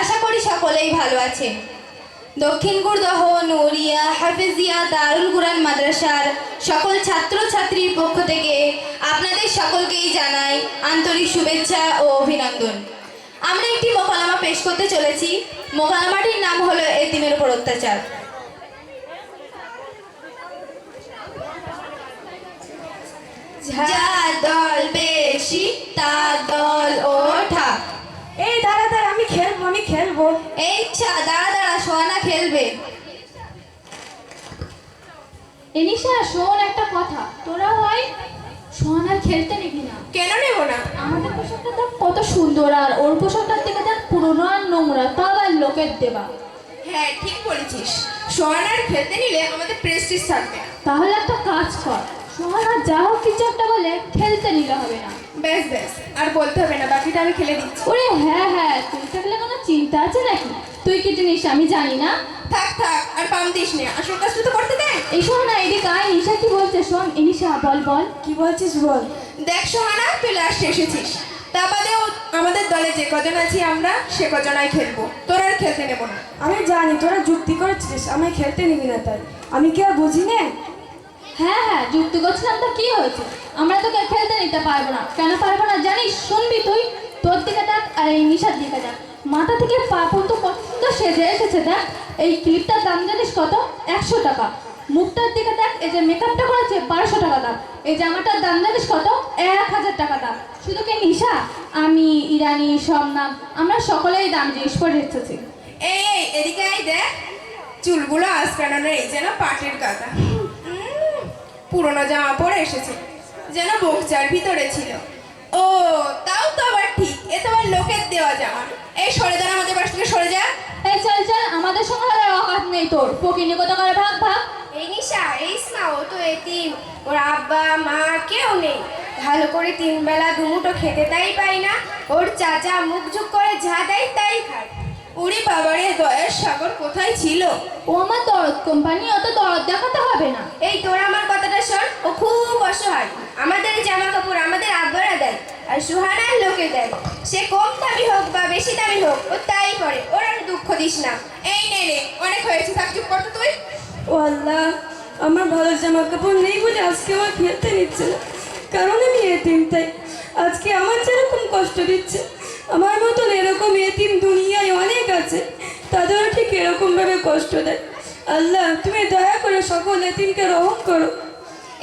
আশা করি সকলেই ভালো আছে দক্ষিণ গুরদহ নৌরিয়া হাফেজিয়া দারুল কুরআন মাদ্রাসার সকল ছাত্রছাত্রীর পক্ষ থেকে আপনাদের সকলকেই জানাই আন্তরিক শুভেচ্ছা ও অভিনন্দন। আমরা একটি মোকালামা পেশ করতে চলেছি। মোকালামাটির নাম হলো এতিমের উপর অত্যাচার। যার দল বেশি তার দল ওঠা। এই দাঁড়া দাঁড়া আমি খেলব আমি খেলব। এই চা দাঁড়া দাঁড়া সোয়ানা খেলবে। এনিশা শোন একটা কথা। তোরা হয় আর খেলতে নিবি না। কেন নেব না? আমাদের পোশাকটা দেখ কত সুন্দর আর ওর পোশাকটার থেকে দেখ পুরনো আর নোংরা তাও আর লোকের দেবা হ্যাঁ ঠিক বলেছিস। সোহান আর খেলতে নিলে আমাদের প্রেস্টিজ থাকবে তাহলে একটা কাজ কর সোহান যা হোক কিছু একটা বলে খেলতে নিলে হবে না। ব্যাস ব্যাস আর বলতে হবে না বাকিটা আমি খেলে দিচ্ছি। ওরে হ্যাঁ হ্যাঁ তুই থাকলে কোনো চিন্তা আছে নাকি? তুই কি জিনিস আমি জানি না। থাক থাক আর পাম দিস নে আসল কাজটা তো করতে দে এই শোন না এদিকে আয় নিশা কি বলছে শোন এনিশা বল বল। কি বলছিস বল? দেখ সোহানা তুই লাস্টে এসেছিস। তা বাদেও আমাদের দলে যে কজন আছি আমরা সে কজনাই খেলব। তোরা আর খেলতে নেব না। আমি জানি তোরা যুক্তি করেছিস আমি খেলতে নিবি না তাই। আমি কি আর বুঝি না? হ্যাঁ হ্যাঁ যুক্তি করছিলাম তো কি হয়েছে? আমরা তোকে খেলতে নিতে পারব না। কেন পারব না জানিস? শুনবি তুই? তোর দিকে দেখ আর এই নিশার দিকে দেখ। মাথা থেকে পা পর্যন্ত কত সুন্দর সেজে এসেছে দেখ। এই ক্লিপটার দাম জানিস কত? একশো টাকা। মুখটার দিকে দেখ এই যে মেকআপটা করেছে বারোশো টাকা দাম। এই জামাটার দাম জানিস কত? এক হাজার টাকা দাম। শুধু কি নিশা? আমি ইরানি সোমনাম আমরা সকলেই দাম জিনিস পরে এসেছি। এই এদিকে আই দেখ। চুলগুলো আজকানোর এই যেন পাটের উম, পুরোনো জামা পরে এসেছে যেন বকচার ভিতরে ছিল। ও তাও তো আবার ঠিক এ তো আবার লোকের দেওয়া জামা। এই সরে দাঁড়া আমাদের বাস থেকে সরে যা। এই চল চল আমাদের সঙ্গে আর অকাত নেই তোর। ফকিনি কত করে ভাগ ভাগ। এই নিশা এই মা ও তো এতিম। ওর আব্বা মা কেউ নেই। ভালো করে তিন বেলা দুমুটো খেতে তাই পাই না। ওর চাচা মুখ ঝুঁক করে যা দেয় তাই খায়। উড়ি বাবারে দয়ের সাগর কোথায় ছিল? ও আমার দরদ কোম্পানি অত দরদ দেখাতে হবে না। এই তোর আমার কথাটা শোন ও খুব অসহায়। আমাদের জামা কাপড় আমাদের আব্বারা দেয় আর সুহানার লোকে দেয়। সে কম দামি হোক বা বেশি দামি হোক ও তাই করে ওর আর দুঃখ দিস না। এই নে নে অনেক হয়েছে থাক চুপ কর তো তুই। ও আল্লাহ আমার ভালো জামা কাপড় নেই বলে আজকে আমার খেলতে নিচ্ছে না। কারণ আমি এতিম তাই আজকে আমার যেরকম কষ্ট দিচ্ছে আমার মতন এরকম এতিম দুনিয়ায় অনেক আছে তাদেরও ঠিক এরকমভাবে কষ্ট দেয়। আল্লাহ তুমি দয়া করে সকল এতিমকে রহম করো।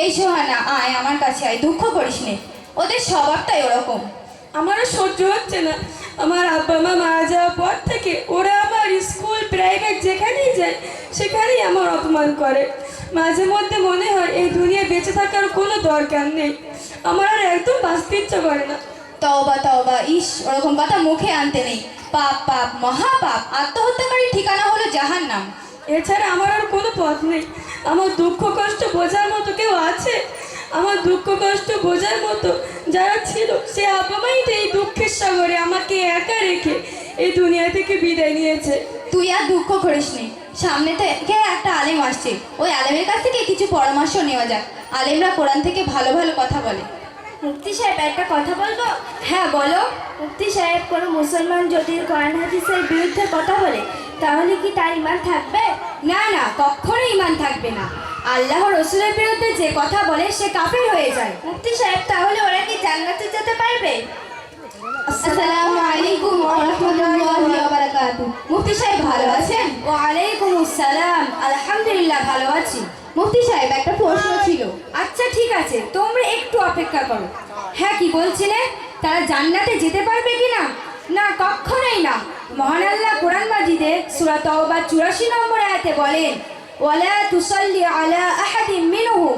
এই সোহানা আয় আমার কাছে আয় দুঃখ করিস নে। ওদের স্বভাবটাই ওরকম। আমারও সহ্য হচ্ছে না। আমার আব্বা মা মারা যাওয়ার পর থেকে ওরা আমার স্কুল প্রাইভেট যেখানেই যায় সেখানেই আমার অপমান করে। মাঝে মধ্যে মনে হয় এই দুনিয়ায় বেঁচে থাকার কোনো দরকার নেই। আমার আর একদম বাঁচতে ইচ্ছা করে না। তওবা তওবা ইস ওরকম কথা মুখে আনতে নেই। পাপ পাপ মহাপাপ আত্মহত্যাকারী ঠিকানা হলো জাহান নাম এছাড়া আমার আর কোনো পথ নেই। আমার দুঃখ কষ্ট বোঝার মতো কেউ আছে? আমার দুঃখ কষ্ট বোঝার মতো যারা ছিল সে আব্বা এই দুঃখের সাগরে আমাকে একা রেখে এই দুনিয়া থেকে বিদায় নিয়েছে। তুই আর দুঃখ করিস নে। সামনে থেকে একটা আলেম আসছে। ওই আলেমের কাছ থেকে কিছু পরামর্শ নেওয়া যাক। আলেমরা কোরআন থেকে ভালো ভালো কথা বলে। মুফতি সাহেব একটা কথা বলব? হ্যাঁ বলো। মুফতি সাহেব কোনো মুসলমান যদি কোরআন হাদিসের বিরুদ্ধে কথা বলে তাহলে কি তার ইমান থাকবে? না না কখনো ইমান থাকবে না। আল্লাহ রসুলের বিরুদ্ধে যে কথা বলে সে কাফের হয়ে যায়। মুফতি সাহেব তাহলে ওরা কি জান্নাতে যেতে পারবে? আসসালামু আলাইকুম ওয়া রাহমাতুল্লাহি ওয়া বারাকাতুহু। মুফতি সাহেব ভালো আছেন? ওয়া আলাইকুম আসসালাম। আলহামদুলিল্লাহ ভালো আছি। মুফতি সাহেব একটা প্রশ্ন ছিল। আচ্ছা ঠিক আছে, তোমরা একটু অপেক্ষা করো। হ্যাঁ কি বলছিলে? তারা জান্নাতে যেতে পারবে কি না না কখনোই না। মহান আল্লাহ কোরআন মাজিদে সূরা তওবা 84 নম্বর আয়াতে বলেন, ওয়ালা তুসাল্লি আলা আহাদিন মিনহুম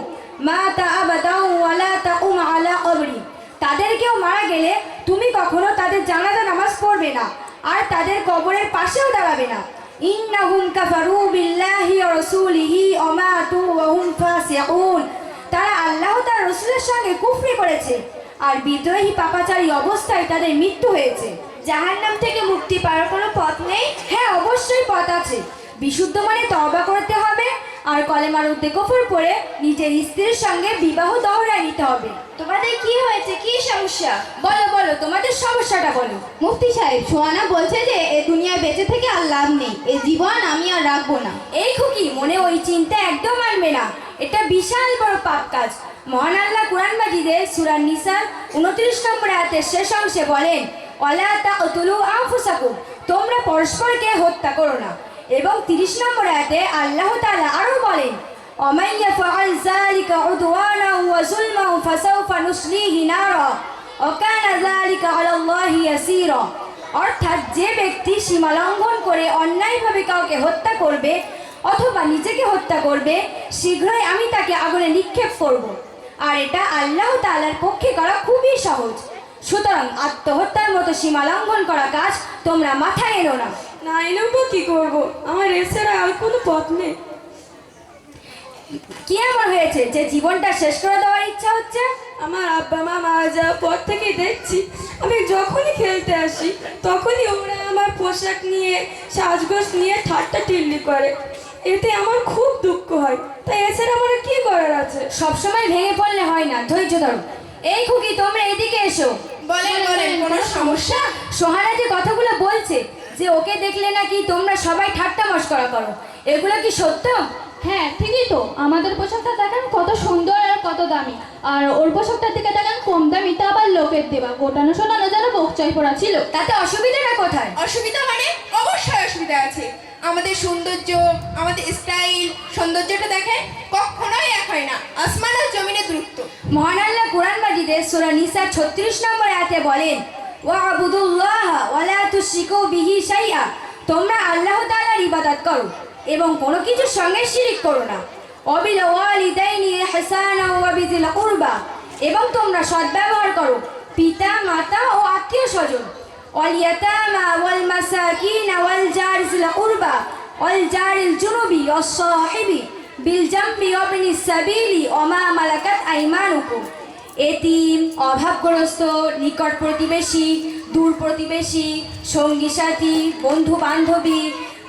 মাতা আবাদাও ওয়ালা তাকুম আলা কবরি তাদের কেউ মারা গেলে তুমি কখনো তাদের জানাজা নামাজ পড়বে না, আর তাদের কবরের পাশেও দাঁড়াবে না। ইন্নাহুম কাফারু বিল্লাহি ওয়া রাসূলিহি ওয়া মাতু ওয়া হুম ফাসিকুন। তারা আল্লাহ তার রাসূলের সঙ্গে কুফরি করেছে আর বিদ্রোহী পাপাচারী অবস্থায় তাদের মৃত্যু হয়েছে। জাহান্নাম থেকে মুক্তি পাওয়ার কোনো পথ নেই? হ্যাঁ অবশ্যই পথ আছে। বিশুদ্ধ মানে তওবা করতে হবে আর কলেমার উদ্দে কফর পড়ে নিজের স্ত্রীর সঙ্গে বিবাহ দহরায় নিতে হবে। তোমাদের কি হয়েছে? কি সমস্যা? বলো বলো তোমাদের সমস্যাটা বলো। মুফতি সাহেব সোহানা বলছে যে এ দুনিয়ায় বেঁচে থেকে আর লাভ নেই। এ জীবন আমি আর রাখব না। এই খুকি মনে ওই চিন্তা একদম আনবে না। এটা বিশাল বড় পাপ কাজ। মহান আল্লাহ কোরআন মাজিদে সূরা নিসা উনত্রিশ নম্বর আয়াতের শেষ অংশে বলেন অলা তাকতুলু আনফুসাকুম তোমরা পরস্পরকে হত্যা করো না। এবং তিরিশ নম্বর আয়াতে আল্লাহ তাআলা আরো বলেন ومن يفعل ذلك عدوانا وظلما فسوف نصليه نارا وكان ذلك على الله يسيرا অর্থাৎ যে ব্যক্তি সীমা লঙ্ঘন করে অন্যায়ভাবে কাউকে হত্যা করবে অথবা নিজেকে হত্যা করবে শীঘ্রই আমি তাকে আগুনে নিক্ষেপ করব আর এটা আল্লাহ তাআলার পক্ষে করা খুবই সহজ সুতরাং আত্মহত্যার মতো সীমা লঙ্ঘন করা কাজ তোমরা মাথায় এনো না না এলেও বা কি করব? আমার এছাড়া আর কোনো পথ নেই। কি এমন হয়েছে যে জীবনটা শেষ করে দেওয়ার ইচ্ছা হচ্ছে? আমার আব্বা মা মারা যাওয়ার পর থেকেই দেখছি আমি যখনই খেলতে আসি তখনই ওরা আমার পোশাক নিয়ে সাজগোজ নিয়ে ঠাট্টা টিল্লি করে। এতে আমার খুব দুঃখ হয়। তাই এছাড়া আমার কি করার আছে? সবসময় ভেঙে পড়লে হয় না ধৈর্য ধরো। এই খুকি তোমরা এদিকে এসো। বলেন বলেন কোনো সমস্যা? সোহানা যে কথাগুলো বলছে যে ওকে দেখলে নাকি তোমরা সবাই ঠাট্টা মস্করা করো। এগুলো কি সত্য? হ্যাঁ ঠিকই তো। আমাদের পোশাকটা দেখেন কত সুন্দর আর কত দামি। আর ওর পোশাকটার দিকে দেখেন কম দামি তা আবার লোকের দেবা গোটানো শোনানো যেন বকচাই পড়া ছিল। তাতে অসুবিধাটা কোথায়? অসুবিধা মানে অবশ্যই অসুবিধা আছে। আমাদের সৌন্দর্য আমাদের স্টাইল সৌন্দর্যটা দেখেন কখনোই এক হয় না। আসমান আর জমিনের দূরত্ব। মহান আল্লাহ কোরআন মাজিদে সূরা নিসা 36 নম্বর আয়াতে বলেন ওয়াবুদুল্লাহ ওয়ালা তুশরিকু বিহি শাইআ। তোমরা আল্লাহ তাআলার ইবাদত করো এবং কোনো কিছুর সঙ্গে শিরিক করো না। অবিল ওয়ালিদাইনি ইহসানা ওয়া বিযিল কুরবা। এবং তোমরা সদ্ব্যবহার করো, পিতা, মাতা ও আত্মীয় স্বজন ওয়ালিয়াতামা ওয়াল মাসাকিন ওয়াল জারিল কুরবা। ওয়াল জারিল জুনুবি ওয়াস সাহিবি। বিল জামবি ওয়া বিনিস সাবিলি ওয়া মা মালাকাত আইমানুকুম। এতিম অভাবগ্রস্ত নিকট প্রতিবেশী দূর প্রতিবেশী সঙ্গী সাথী বন্ধু বান্ধবী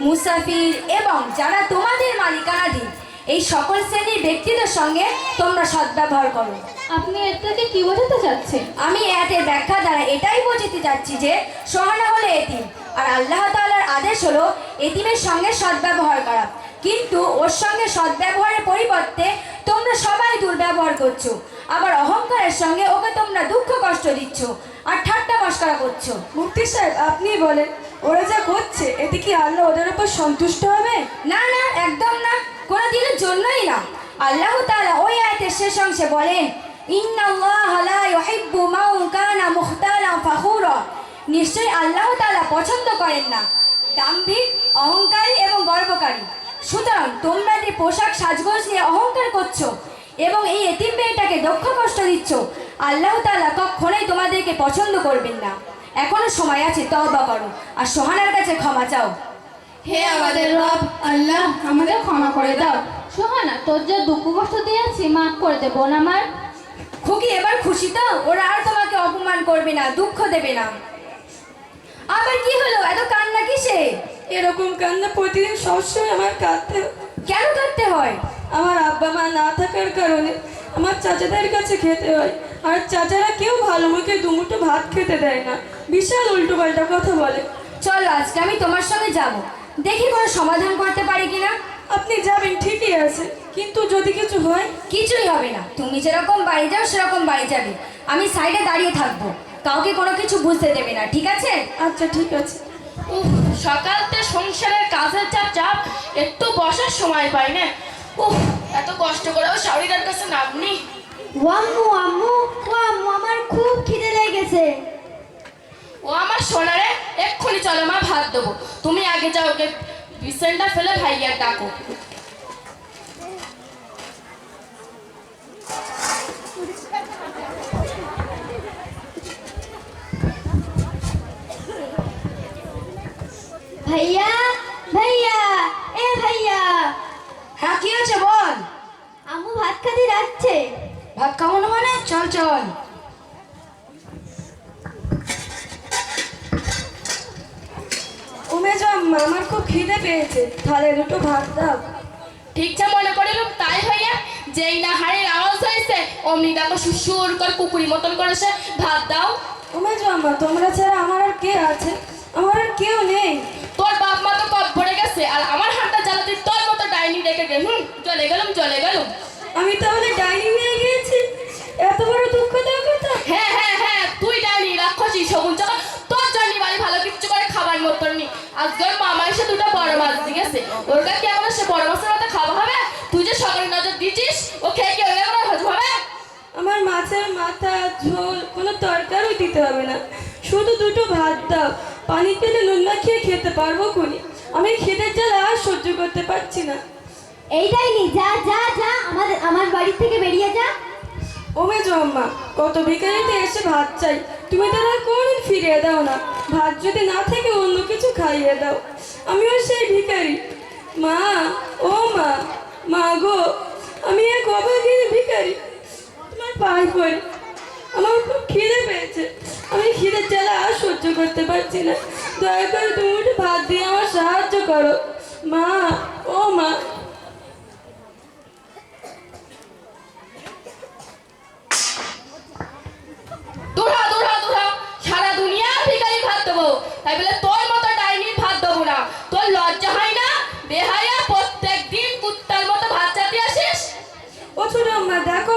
মুসাফির এবং যারা তোমাদের মালিকানাধীন এই সকল শ্রেণির ব্যক্তিদের সঙ্গে তোমরা সদ্ব্যবহার করো। আপনি এর থেকে কি বোঝাতে চাচ্ছেন? আমি এতে ব্যাখ্যা দ্বারা এটাই বোঝাতে চাচ্ছি যে সোহানা হলো এতিম আর আল্লাহ তাআলার আদেশ হলো এতিমের সঙ্গে সদ্ব্যবহার করা। কিন্তু ওর সঙ্গে সদ্ব্যবহারের পরিবর্তে তোমরা সবাই দুর্ব্যবহার করছ। আবার অহংকারের সঙ্গে ওকে তোমরা দুঃখ কষ্ট দিচ্ছ আর ঠাট্টা মস্করা করছ। মুক্তি সাহেব আপনি বলেন ওরা যা করছে এতে কি আল্লাহ ওদের উপর সন্তুষ্ট হবে? না না একদম না কোনো দিনের জন্যই না। আল্লাহ তাআলা ওই আয়াতের শেষ অংশে বলেন নিশ্চয়ই আল্লাহ তাআলা পছন্দ করেন না। দাম্ভিক অহংকারী এবং গর্বকারী। সুতরাং তোমরা যে পোশাক সাজগোজ নিয়ে অহংকার করছ এবং এই এতিম মেয়েটাকে দক্ষ কষ্ট দিচ্ছ। আল্লাহ তাআলা কখনোই তোমাদেরকে পছন্দ করবেন না। এখনও সময় আছে তওবা করো। আর সোহানার কাছে ক্ষমা চাও। হে আমাদের রব আল্লাহ আমাদের ক্ষমা করে দাও। সোহানা তোর যা দুঃখ কষ্ট দিয়েছি মাফ করে দেবো না আমার। খুকি এবার খুশি তো? ওরা আর তোমাকে অপমান করবে না দুঃখ দেবে না। আবার কি হলো? এত কান্না কিসে? এরকম কান্না প্রতিদিন সবসময় আমার কাঁদতে কেন কাঁদতে হয়? আমার আব্বা মা না থাকার কারণে আমার চাচাদের কাছে খেতে হয়। আর চাচারা কেউ ভালো মুখে দুমুটো ভাত খেতে দেয় না। বিশাল উল্টো পাল্টা কথা বলে। চলো আজকে আমি তোমার সঙ্গে যাব। দেখি কোনো সমাধান করতে পারি কিনা? আপনি যাবেন ঠিকই আছে। কিন্তু যদি কিছু হয়? কিছুই হবে না। তুমি যেরকম বাড়ি যাও সেরকম বাড়ি যাবে। আমি সাইডে দাঁড়িয়ে থাকব। কাউকে কোনো কিছু বুঝতে দেবে না ঠিক আছে? আচ্ছা ঠিক আছে। উফ সকালতে সংসারের কাজের চাপ চাপ একটু বসার সময় পাই না। উফ এত কষ্ট করেও শাড়িটার কাছে নামনি? ও আম্মু আম্মু ও আম্মু আমার খুব খিদে লেগেছে। ও আমার সোনারে এক্ষুনি চলো মা ভাত দেবো। তুমি আগে যাও ওকে বিছানটা ফেলে ভাইয়ার ডাকো। ভাইয়া ভাইয়া এ ভাইয়া। হ্যাঁ কি আছে বল? আম্মু ভাত খাতে যাচ্ছে। ভাত খাওয়ানো মানে? চল চল। আম্মা আমার খুব খিদে পেয়েছে। তাহলে দুটো ভাত দাও। ঠিক যা মনে করিলাম তাই হইয়া যেই না হাড়ির আওয়াজ হয়েছে অমনি দেখো সুসুর করে কুকুরি মতন করেছে। ভাত দাও। ওমেজ আম্মা তোমরা ছাড়া আমার আর কে আছে? আমার আর কেউ নেই। হুম চলে গেলাম চলে গেলাম। আমি তাহলে ডাইনিং নিয়ে গিয়েছি? এত বড় দুঃখ দেওয়ার কথা? হ্যাঁ হ্যাঁ হ্যাঁ তুই ডাইনি রাক্ষসী শগুন চাকা তোর জন্য বাড়ি ভালো কিছু করে খাবার মতন নি আজকে ওর মামা এসে দুটো বড় মাছ দিয়ে গেছে ওর কাছে কি এখন সে বড় মাছের মতো খাওয়া হবে? তুই যে সকালে নজর দিচ্ছিস ও খেয়ে কি হয়ে গেল হজম হবে? আমার মাছের মাথা ঝোল কোনো তরকারই দিতে হবে না। শুধু দুটো ভাত দাও। পানি পেলে নুন মাখিয়ে খেতে পারব কোনি আমি খিদের জ্বালা আর সহ্য করতে পারছি না। এইটাই নি, যা যা যা, আমাদের, আমার বাড়ি থেকে বেরিয়ে যা। ও ওমেজ আম্মা কত ভিখারিতে এসে ভাত চাই। তুমি তারা কোনদিন ফিরিয়ে দাও না। ভাত যদি না থাকে অন্য কিছু খাইয়ে দাও। আমিও সেই ভিখারি। মা, ও মা মা গো, আমি এক অভাগী ভিখারি। তোমার পায়ে পড়ি। আমার খুব খিদে পেয়েছে। আমি খিদের জ্বালা আর সহ্য করতে পারছি না। দয়া করে তুমি ভাত দিয়ে আমার সাহায্য করো। মা, ও মা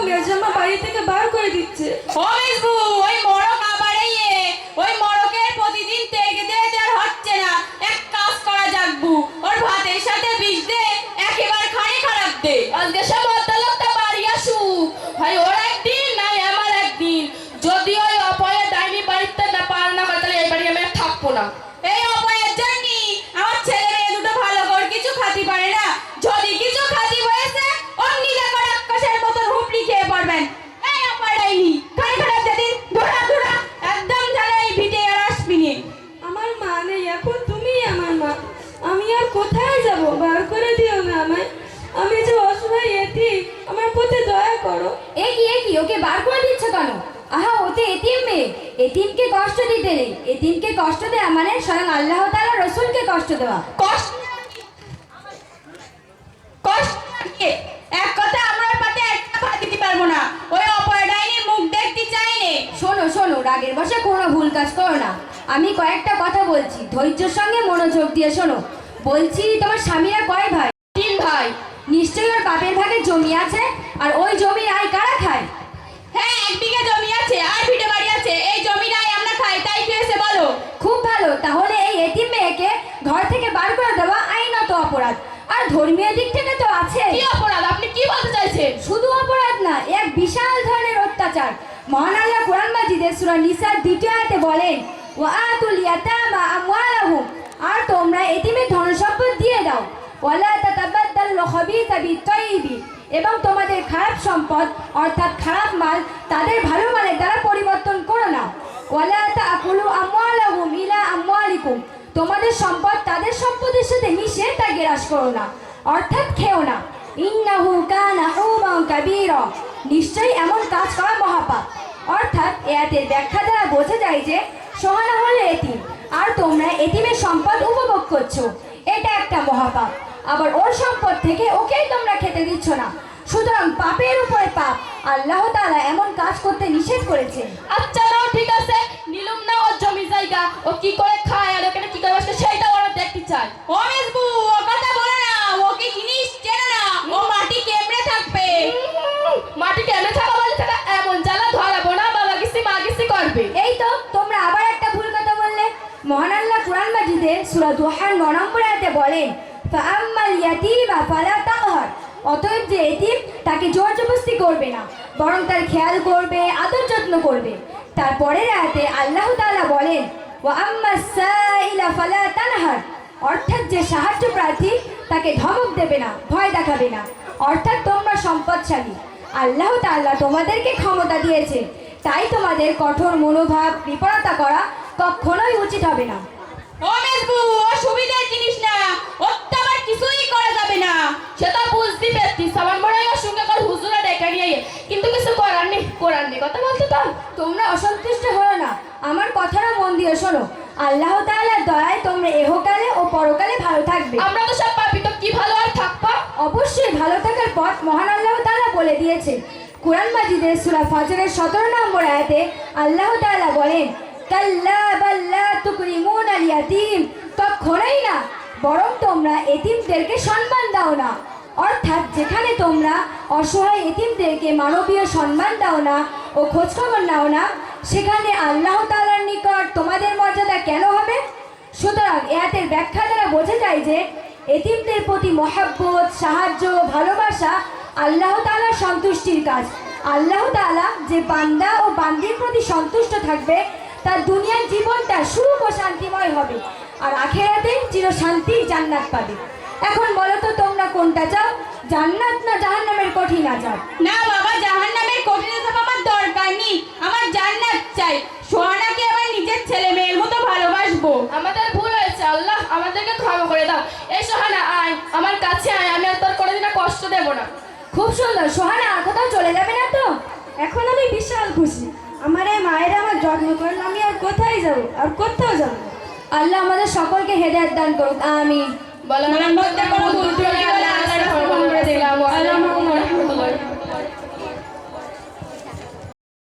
আম্মা জন্য বাড়ি থেকে বার করে দিচ্ছে। ও মেজবু ওই মোড়ক করো। এ কি এ কি ওকে বার করে দিচ্ছ কেন? আহা ওতে এতিম মেয়ে। এতিমকে কষ্ট দিতে নেই। এতিমকে কষ্ট দেওয়া মানে স্বয়ং আল্লাহ তাআলা রসুলকে কষ্ট দেওয়া। কষ্ট কষ্ট এক কথা আমরা পাতে দিতে পারব না। ওই অপয় ডাইনির মুখ দেখতে চাই নে। শোনো শোনো, রাগের বসে কোনো ভুল কাজ করো না। আমি কয়েকটা কথা বলছি। ধৈর্যের সঙ্গে মনোযোগ দিয়ে শোনো। বলছি, তোমার স্বামীরা কয় ভাই? বাপের ভাগে জমি আছে আর ওই জমির আয় কারা খায়? হ্যাঁ এক বিঘা জমি আছে আর ভিটে বাড়ি আছে এই জমির আয় আমরা খাই তাই কি হয়েছে বলো? খুব ভালো তাহলে এই এতিম মেয়েকে ঘর থেকে বার করে দেওয়া আইনত অপরাধ। আর ধর্মীয় দিক থেকে তো আছে। কি অপরাধ? আপনি কি বলতে চাইছেন? শুধু অপরাধ না এক বিশাল ধরনের অত্যাচার। মহান আল্লাহ কোরআন মাজিদে সূরা নিসার দ্বিতীয় আয়াতে বলেন ওয়া আতুল ইয়াতামা আমওয়ালাহুম। আর তোমরা এতিমের ধনসম্পদ দিয়ে দাও। এবং তোমাদের খারাপ সম্পদ, অর্থাৎ খারাপ মাল, তাদের ভালো মালের দ্বারা পরিবর্তন করো না। তোমাদের সম্পদ তাদের সম্পদের সাথে মিশে তা গ্রাস করো না, অর্থাৎ খেও না। ইন্নাহু কানা হুবান কাবীরা। নিশ্চয়ই এমন কাজ করা মহাপাপ। অর্থাৎ এয়াতের ব্যাখ্যা দ্বারা বোঝা যায় যে, সোহানা হলো এতিম। আর তোমরা এতিমের সম্পদ উপভোগ করছ। এটা একটা মহাপাপ। আবার ওর সম্পদ থেকে ওকেই তোমরা খেতে দিচ্ছ না। সুতরাং পাপের উপরে পাপ। আল্লাহ তাআলা এমন কাজ করতে নিষেধ করেছে আচ্ছা নাও ঠিক আছে। নিলুম না ওর জমি জায়গা। ও কি করে খায় আর ওখানে কি করে বসে সেইটা ওরা দেখতে চায়। ও মিসবু ও কথা বলে না। ও কি জিনিস চেনে না? ও মাটি কেমনে থাকবে? মাটি কেমনে থাকা বলে থাকা এমন জ্বালা ধরাবো না বাবা গেছি মা গেছি করবে। এই তো তোমরা আবার একটা ভুল কথা বললে। মহান আল্লাহ কোরআন মাজিদে সূরা দুহার 9 নম্বর আয়াতে বলেন ফাআম্মাল ইয়াতীমা ফালা তাকহার অতএব যে এতিম তাকে জোর জবরদস্তি করবে না, বরং তার খেয়াল করবে, আদর যত্ন করবে। তারপরের আয়াতে আল্লাহ তাআলা বলেন, ওয়া আম্মাস সাইলা ফালা তানহার। অর্থাৎ যে সাহায্য প্রার্থী তাকে ধমক দেবে না, ভয় দেখাবে না। অর্থাৎ তোমরা সম্পদশালী। আল্লাহ তাআলা তোমাদেরকে ক্ষমতা দিয়েছে। তাই তোমাদের কঠোর মনোভাব বিপরতা করা কখনোই উচিত হবে না। ও মেজবু, ও সুবিধার জিনিস না কিছুই করা যাবে না। সে তো বুঝতে পারতিস আমার মনে হয় ওর সঙ্গে কার হুজুরা ডেকে নিয়ে কিন্তু কিছু করার নেই করার নেই। কথা বলতে তো? তোমরা অসন্তুষ্ট হও না। আমার কথাটা মন দিয়ে শোনো। আল্লাহ তাআলার দয়ায় তোমরা এহকালে ও পরকালে ভালো থাকবে। আমরা তো সব পাপি তো কি ভালো আর থাকবা? অবশ্যই ভালো থাকার পথ মহান আল্লাহ তাআলা বলে দিয়েছে। কোরআন মাজিদের সূরা ফাজরের 17 নম্বর আয়াতে আল্লাহ তাআলা বলেন কাল্লা বাল্লা তুকরিমুন আল ইয়াতীম কখনোই না বরং তোমরা এতিমদেরকে সম্মান দাও না। অর্থাৎ যেখানে তোমরা অসহায় এতিমদেরকে মানবীয় সম্মান দাও না ও খোঁজখবর নাও না, সেখানে আল্লাহ তালার নিকট তোমাদের মর্যাদা কেন হবে? সুতরাং এয়াতের ব্যাখ্যা দ্বারা বোঝা যায় যে, এতিমদের প্রতি মহাব্বত, সাহায্য, ভালোবাসা আল্লাহ তাআলার সন্তুষ্টির কাজ। আল্লাহ তাআলা যে বান্দা ও বান্দির প্রতি সন্তুষ্ট থাকবে, তার দুনিয়ার জীবনটা সুখ ও শান্তিময় হবে। আর আখেরাতে চির শান্তির জান্নাত পাবে। এখন বলো তো তোমরা কোনটা চাও? জান্নাত না জাহান্নামের কঠিন আজাব না বাবা জাহান্নামের কঠিন আযাব আমার দরকার নেই। আমার জান্নাত চাই। সোহানাকে আমার নিজের ছেলে মেয়ের মতো ভালোবাসবো। আমাদের ভুল হয়েছে আল্লাহ আমাদেরকে ক্ষমা করে দাও। এই সোহানা আয় আমার কাছে আয় আমি আর তোর কোনোদিন কষ্ট দেব না। খুব সুন্দর। সোহানা আর কোথাও চলে যাবে না তো? এখন আমি বিশাল খুশি। আমার এই মায়েরা আমার যত্ন করেন আমি আর কোথায় যাব? আর কোথাও যাব না। আল্লাহ আমাদের সকলকে হেদায়ত দান করুক আমি বলো